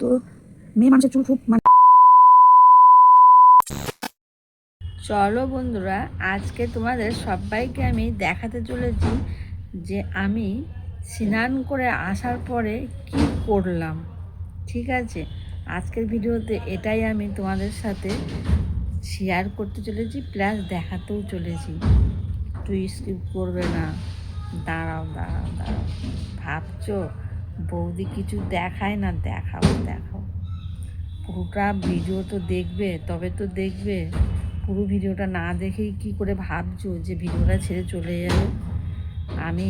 তো মেয়ে মানুষের চুল খুব মানে চলো বন্ধুরা, আজকে তোমাদের সবাইকে আমি দেখাতে চলেছি যে আমি স্নান করে আসার পরে কি করলাম, ঠিক আছে? আজকের ভিডিওতে এটাই আমি তোমাদের সাথে শেয়ার করতে চলেছি প্লাস দেখাতেও চলেছি। তুই স্কিপ করবে না। দাঁড়াও দাঁড়াও দাঁড়াও। ভাবছ? বৌদি কিছু দেখায় না, দেখাও দেখাও। পুরোটা ভিডিও তো দেখবে, তবে তো দেখবে, পুরো ভিডিওটা না দেখেই কি করে ভাবছ যে ভিডিওটা ছেড়ে চলে যাবে আমি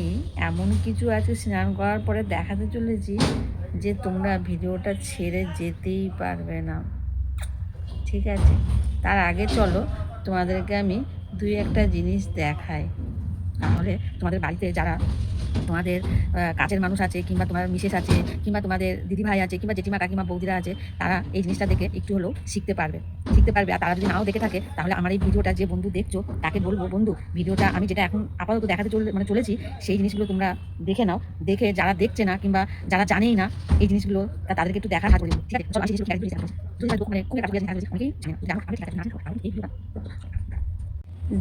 এমন কিছু আছে স্নান করার পরে দেখাতে চলেছি যে তোমরা ভিডিওটা ছেড়ে যেতেই পারবে না। ঠিক আছে, তার আগে চলো, তোমাদেরকে আমি দুই একটা জিনিস দেখাই। তাহলে তোমাদের বাড়িতে যারা তোমাদের কাছের মানুষ আছে কিংবা তোমার মিসেস আছে কিংবা তোমাদের দিদিভাই আছে কিংবা জেঠিমা, কাকিমা, বৌদিরা আছে, তারা এই জিনিসটা দেখে একটু হলেও শিখতে পারবে। শিখতে পারবে। আর তারা যদি নাও দেখে থাকে, তাহলে আমার এই ভিডিওটা যে বন্ধু দেখছ, তাকে বলব, বন্ধু, ভিডিওটা আমি যেটা এখন আপাতত দেখাতে চলে মানে চলেছি, সেই জিনিসগুলো তোমরা দেখে নাও। দেখে যারা দেখছে না কিংবা যারা জানেই না, এই জিনিসগুলো তাদেরকে একটু দেখার হাত ঠিক আছে? ভিডিওটা।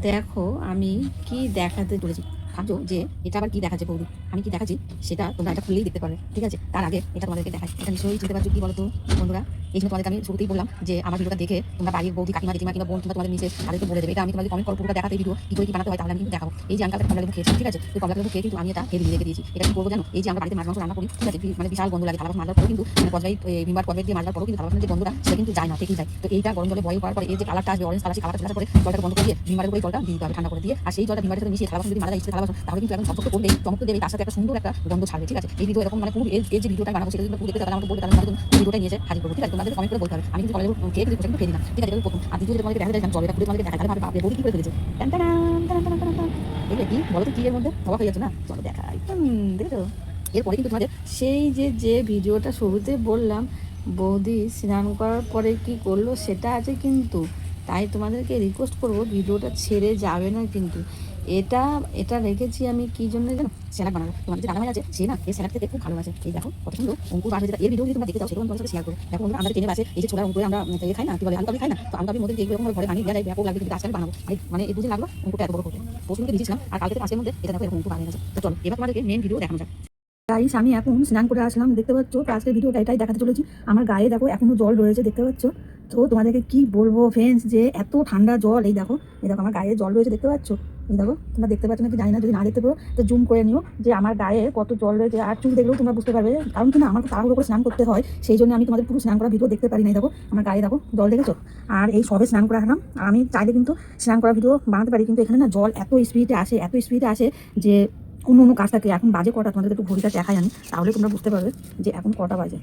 দেখো, আমি কি দেখাতে চলেছি। ভাবছ যে এটা আবার কি দেখাচ্ছে বৌদি? আমি কি দেখাচ্ছি? সেটা তোমরা এটা খুললেই দেখতে পারবে, ঠিক আছে? তার আগে এটা তোমাদেরকে দেখাই। এটা নিশ্চয়ই চিনতে পারছ কি বলতো, বন্ধুরা? এই জন্য তোমাদেরকে আমি শুরুতেই বললাম যে আমার ভিডিওটা দেখে তোমরা বাড়ির বৌদি, কাকিমা, জেঠিমা কিংবা বোন কিংবা তোমাদের নিচে তাদেরকে বলে দেবে। এটা আমি তোমাদের কমেন্ট পুরোটা দেখাতে ভিডিও কি করে কি বানাতে হয় তাহলে আমি কিন্তু দেখাবো। এই যে আমি কালকে কমলা লেবু খেয়েছি, ঠিক আছে? তো কমলা লেবু খেয়ে কিন্তু আমি এটা হেভি রেখে দিয়েছি। এটা কি করব জানো? এই যে আমরা বাড়িতে মাছ মাংস রান্না করি, ঠিক আছে? মানে বিশাল গন্ধ লাগে থালা বাসন মাজার পরে কিন্তু মানে পর্যায়ে বিমার পর্যায়ে দিয়ে মাজার পরেও কিন্তু থালা যে গন্ধটা, সেটা কিন্তু যায় না, থেকেই যায়। তো এইটা গরম জলে বয়েল করার পরে, এই যে কালারটা আসবে অরেঞ্জ কালার সেই কালারটা চলে আসার পরে জলটা বন্ধ করে দিয়ে বিমারের উপরে জলটা দিতে হবে, ঠান্ডা করে দিয়ে। আর সেই জলটা বিমারের সাথে মিশিয়ে থালা যদি মারা যায় তাহলে কিন্তু এখন চমক করবে চমক দেবে, তার সাথে একটা সুন্দর একটা গন্ধ ছাড়বে, ঠিক আছে? এই ভিডিও এরকম মানে পুরো এর যে ভিডিওটা বানাবো সেটা যদি পুরো দেখতে তাহলে আমাকে বলবে তাহলে আমাদের ভিডিওটা নিয়ে এসে হাজির করব, ঠিক আছে? তোমাদের কমেন্ট করে বলতে হবে। আমি কিন্তু কলেজে খেয়ে কিন্তু কিন্তু খেয়ে দিলাম ঠিক আছে এটা প্রথম আর দ্বিতীয় তোমাদেরকে দেখা যায় পুরো তোমাদেরকে দেখা ভাবে বাপরে বলি কি করে ফেলেছে? দেখলে কি বলো তো কি? এর মধ্যে? অবাক হয়ে যাচ্ছে না? চলো, দেখাই। দেখেছ? এরপরে কিন্তু তোমাদের সেই যে যে ভিডিওটা শুরুতে বললাম, বৌদি স্নান করার পরে কি করল, সেটা আছে কিন্তু তাই তোমাদেরকে রিকোয়েস্ট করব, ভিডিওটা ছেড়ে যাবে না কিন্তু। এটা এটা রেখেছি আমি কি জন্য জানো? স্যালাড বানাবো। তোমাদের যে দাদাভাই আছে, সে না এই স্যালাড খেতে খুব ভালোবাসে। এই দেখো, কত সুন্দর অঙ্কুর বাসে যেটা এর ভিডিও যদি তোমরা দেখতে চাও সেটা তোমাদের শেয়ার করো দেখো বন্ধুরা আমাদের ট্রেনে বাসে, এই যে ছোলা অঙ্কুরে আমরা ইয়ে খাই না, কি বলে আলু কাবলি খাই না, তো আলু কাবলির মধ্যে দেখবে এরকম ঘরে বানিয়ে দেওয়া যায়, ব্যাপক লাগবে কিন্তু আজকাল বানাবো। মানে এই দুদিন লাগল অঙ্কুরটা এত বড় করতে। পশুকে দিয়েছিলাম আর কালকে আজকের মধ্যে, এটা দেখো, এরকম অঙ্কুর বানিয়ে গেছে। তো চলো, এবার তোমাদেরকে মেন ভিডিও দেখানো যাক। গাইস আমি এখন স্নান করে আসলাম, দেখতে পাচ্ছ? আজকের ভিডিওটা এটাই দেখাতে চলেছি। আমার গায়ে দেখো, এখনও জল রয়েছে, দেখতে পাচ্ছ? তো তোমাদেরকে কি বলব ফ্রেন্ডস যে এত ঠান্ডা জল, এই দেখো এই দেখো আমার গায়ে জল রয়েছে, দেখতে পাচ্ছ? এই দেখো, তোমরা দেখতে পাচ্ছ নাকি জানি না, যদি না দেখতে পারো, তো জুম করে নিও, যে আমার গায়ে কত জল রয়েছে, আর চুল দেখলেও তোমরা বুঝতে পারবে, কারণ কি না আমার তাড়াহুড়ো করে স্নান করতে হয়, সেই জন্য আমি তোমাদের পুরো স্নান করা ভিডিও দেখতে পারি না দেখো, আমার গায়ে দেখো জল দেখেছ? আর এই সবে স্নান করা হলাম আর আমি চাইলে কিন্তু স্নান করা ভিডিও বানাতে পারি, কিন্তু এখানে না জল এত স্পিডে আসে, এত স্পিডে আসে, যে অন্য অন্য কাজ থাকে, এখন বাজে কটা তোমাদের একটু ঘড়িটা দেখাই আমি, তাহলে তোমরা বুঝতে পারবে যে এখন কটা বাজে।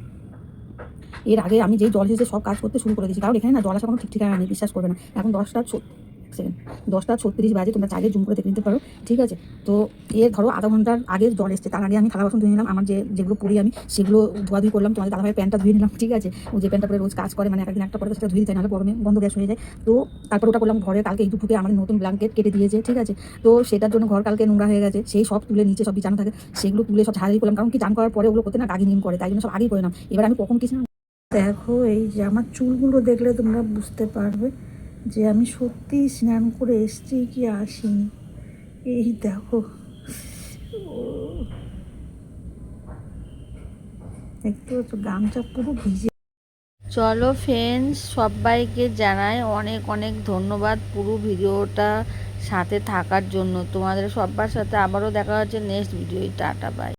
এর আগে আমি যেই জল এসেছে সব কাজ করতে শুরু করে দিয়েছি, কারণ এখানে না জল আসা কোনো ঠিক ঠিকানা নেই, বিশ্বাস করবে না। এখন দশটা সেকেন্ড দশটা ছত্রিশ বাজে, তোমরা চাইলে জুম করে দেখে নিতে পারো, ঠিক আছে? তো এর ধরো আধা ঘণ্টার আগে জল এসছে, তার আগে আমি থালা বাসন ধুয়ে নিলাম, আমার যে যেগুলো পরি আমি, সেগুলো ধোয়াধুয়ি করলাম, তোমাদের দাদাভাই প্যান্টটা ধুয়ে নিলাম, ঠিক আছে? ও যে প্যান্টটা পরে রোজ কাজ করে মানে একদিন একটা পরে সেটা ধুয়ে দিতে নাহলে গরমে বন্ধ গ্যাস হয়ে যায়। তো তারপর ওটা করলাম ঘরে, কালকে এই দুপুরে আমার নতুন ব্ল্যাঙ্কেট কেটে দিয়েছে, ঠিক আছে? তো সেটার জন্য ঘর কালকে নোংরা হয়ে গেছে, সেই সব তুলে নিচে সব বিছানো থাকে, সেগুলো তুলে সব ঝাড়াঝাড়ি করলাম, কারণ কি, চান করার পরে ওগুলো করতে না গাড়ি নিয়ম করে, তাই জন্য সব আগেই করে নাম এবার আমি কখন কিছু দেখো, এই যে আমার চুলগুলো দেখলে তোমরা বুঝতে পারবে যে আমি সত্যি স্নান করে এসছি কি আসিনি। এই দেখো। দেখতে পাচ্ছ, গামছা পুরো ভিজে। চলো ফ্রেন্ডস সবাইকে জানাই অনেক অনেক ধন্যবাদ পুরো ভিডিওটা সাথে থাকার জন্য। তোমাদের সবার সাথে আবারও দেখা হচ্ছে নেক্সট ভিডিও টাটা বাই